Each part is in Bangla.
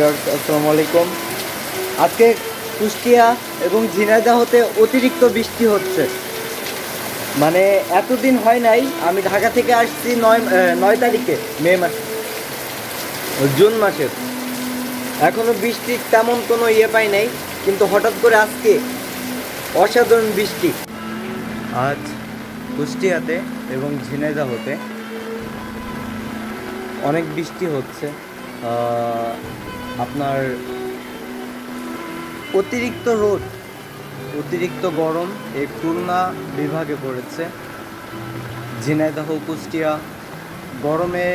আসসালামু আলাইকুম। আজকে কুষ্টিয়া এবং ঝিনাইদহতে অতিরিক্ত বৃষ্টি হচ্ছে। মানে এতদিন হয় নাই, আমি ঢাকা থেকে আসছি নয় নয় তারিখে, মে মাস জুন মাসের এখনও বৃষ্টির তেমন কোনো ইয়ে পাই নাই, কিন্তু হঠাৎ করে আজকে অসাধারণ বৃষ্টি। আজ কুষ্টিয়াতে এবং ঝিনাইদহতে অনেক বৃষ্টি হচ্ছে। আপনার অতিরিক্ত রোদ, অতিরিক্ত গরম এই খুলনা বিভাগে পড়েছে। ঝিনাইদহ, কুষ্টিয়া, গরমে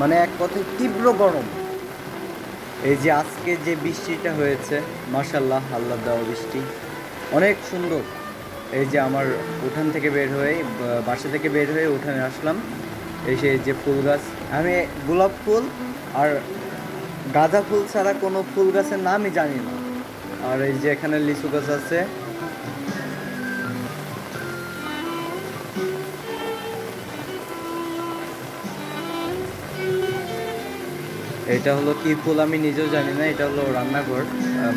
মানে এক কথায় তীব্র গরম। এই যে আজকে যে বৃষ্টিটা হয়েছে মাসাল্লাহ আল্লাহ দেওয়া বৃষ্টি। অনেক সুন্দর। এই যে আমার উঠান থেকে বের হয়ে বাসা থেকে বের হয়ে উঠানে আসলাম। এসে যে ফুল গাছ, আমি গোলাপ ফুল আর গাঁদা ফুল ছাড়া কোনো ফুল গাছের নামই জানি না। আর এই যে এখানে লিচু গাছ আছে। এটা হলো কি ফুল আমি নিজেও জানি না, এটা হলো রান্নাঘর।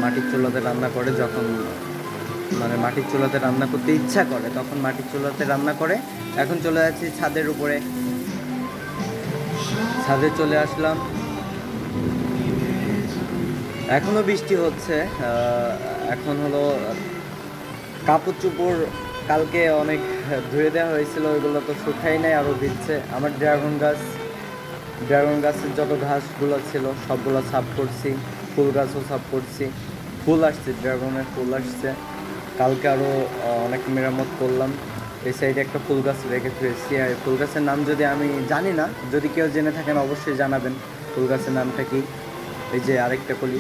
মাটির চুলাতে রান্না করে যখন মানে মাটির চুলাতে রান্না করতে ইচ্ছা করে, তখন মাটির চুলাতে রান্না করে। এখন চলে যাচ্ছি ছাদের উপরে। ছাদে চলে আসলাম। এখনও বৃষ্টি হচ্ছে এখন হলো কাপড় চোপড় কালকে অনেক ধুয়ে দেওয়া হয়েছিল, ওইগুলো তো শুকাই নাই আরও দিচ্ছে আমার ড্রাগন গাছ, ড্রাগন গাছের যত ঘাসগুলো ছিল, সবগুলো সাফ করছি, ফুল গাছও সাফ করছি। ফুল আসছে, ড্রাগনের ফুল আসছে। কালকে আরও অনেক মেরামত করলাম। এই সাইডে একটা ফুল গাছ রেখে ফেলেছি আর ফুল গাছের নাম যদি আমি জানি না, যদি কেউ জেনে থাকেন অবশ্যই জানাবেন, ফুল গাছের নামটা কি? এই যে আরেকটা কলি।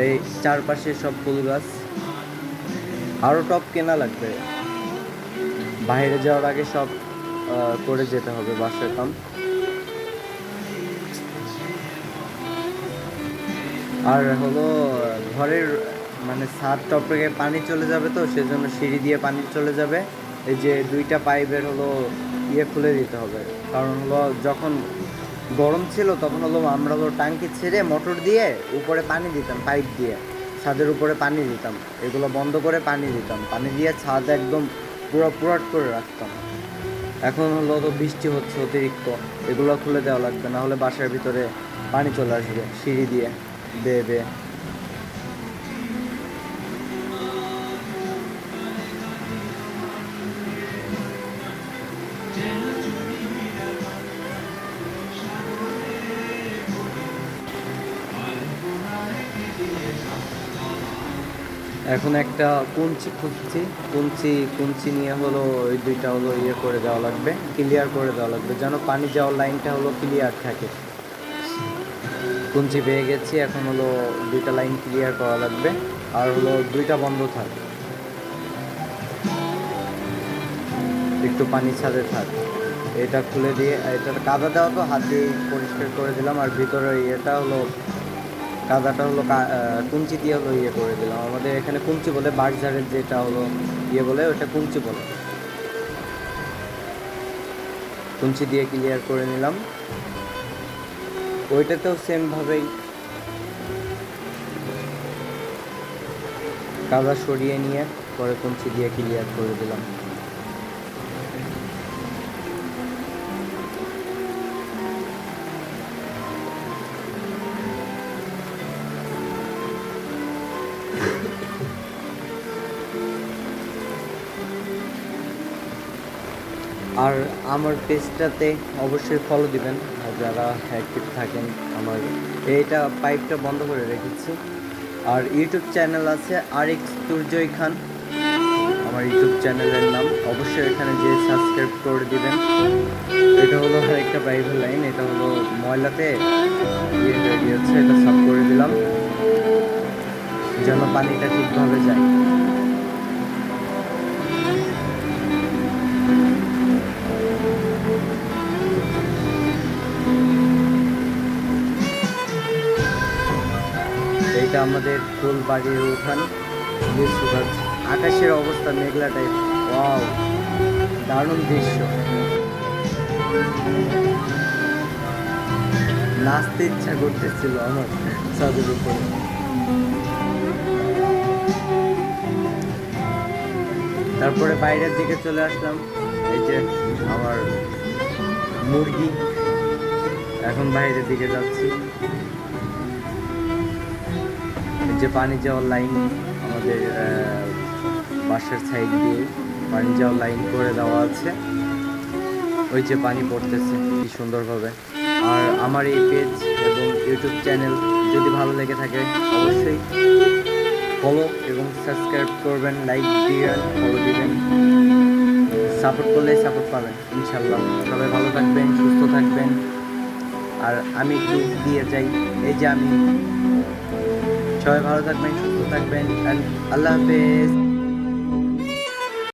এই চারপাশে সব ফুল গাছ। আরও টপ কেনা লাগবে। বাইরে যাওয়ার আগে সব করে যেতে হবে বাসার কাম। আর হলো ঘরের মানে ছাদ টপকে পানি চলে যাবে তো, সেজন্য সিঁড়ি দিয়ে পানি চলে যাবে। এই যে দুইটা পাইপের হলো ইয়ে খুলে দিতে হবে। কারণ হলো যখন গরম ছিল তখন হলো আমরা হলো টাঙ্কি ছেড়ে মোটর দিয়ে উপরে পানি দিতাম, পাইপ দিয়ে। ছাদের উপরে পানি দিতাম। এগুলো বন্ধ করে পানি দিতাম। পানি দিয়ে ছাদ একদম পুরো পুরাট করে রাখতাম। এখন হলো তো বৃষ্টি হচ্ছে অতিরিক্ত। এগুলো খুলে দেওয়া লাগবে না হলে বাসার ভিতরে পানি চলে আসবে, সিঁড়ি দিয়ে, বেয়ে বেয়ে। এখন একটা কুঞ্চি খুঁজছি কুঞ্চি কুঞ্চি নিয়ে হলো ওই দুইটা হলো ইয়ে করে দেওয়া লাগবে ক্লিয়ার করে দেওয়া লাগবে, যেন পানি যাওয়ার লাইনটা হলো ক্লিয়ার থাকে। কুঞ্চি পেয়ে গেছি, এখন হলো দুইটা লাইন ক্লিয়ার করা লাগবে, আর হলো দুইটা বন্ধ থাক। একটু পানি ছাদে থাক। এটা খুলে দিয়ে এটা কাদা দেওয়া তো হাত দিয়ে পরিষ্কার করে দিলাম, আর ভিতরে ইয়েটা হলো কাদাটা হলো কুঞ্চি দিয়ে হলো ইয়ে করে দিলাম। আমাদের এখানে কুঞ্চি বলে বাঁশঝাড়ের যেটা হলো ইয়ে বলে, ওটা কুঞ্চি বলে। কুঞ্চি দিয়ে ক্লিয়ার করে নিলাম। ওইটাতেও সেম ভাবেই কাদা সরিয়ে নিয়ে পরে কুঞ্চি দিয়ে ক্লিয়ার করে দিলাম। আর আমার পেজটাতে অবশ্যই ফলো দিবেন। যারা অ্যাক্টিভ থাকেন, আমার এইটা পাইপটা বন্ধ করে রেখেছি। আর ইউটিউব চ্যানেল আছে আর এক্স তুর্জয় খান। আমার ইউটিউব চ্যানেলের নাম অবশ্যই এখানে যে সাবস্ক্রাইব করে দিবেন। এটা হলো একটা প্রাইভেট লাইন এটা হলো ময়লাতে এটা সাফ করে দিলাম। যেন পানিটা ঠিকভাবে যায়। এটা আমাদের ফুল বাড়ির উঠান লিচু আকাশের অবস্থা মেঘলা টাইপ ওয়াও, দারুণ দৃশ্য। নাচতে ইচ্ছা করতেছিল আমার ছাদের উপরে। তারপরে বাইরের দিকে চলে আসলাম। এই যে আমার মুরগি। এখন বাইরের দিকে যাচ্ছি। যে পানি যাওয়ার লাইন আমাদের বাসার সাইড দিয়ে পানি যাওয়ার লাইন করে দেওয়া আছে। ওই যে পানি পড়তেছে, কি সুন্দরভাবে। আর আমার এই পেজ এবং ইউটিউব চ্যানেল যদি ভালো লেগে থাকে, অবশ্যই ফলো এবং সাবস্ক্রাইব করবেন লাইক দিবেন ফলো দিবেন। সাপোর্ট করলে সাপোর্ট পাবেন ইনশাল্লাহ সবাই ভালো থাকবেন, সুস্থ থাকবেন। আর আমি একটু দিয়ে যাই, এই যে আমি সবাই ভালো থাকবেন সুস্থ থাকবেন and আল্লাহ হাফেজ।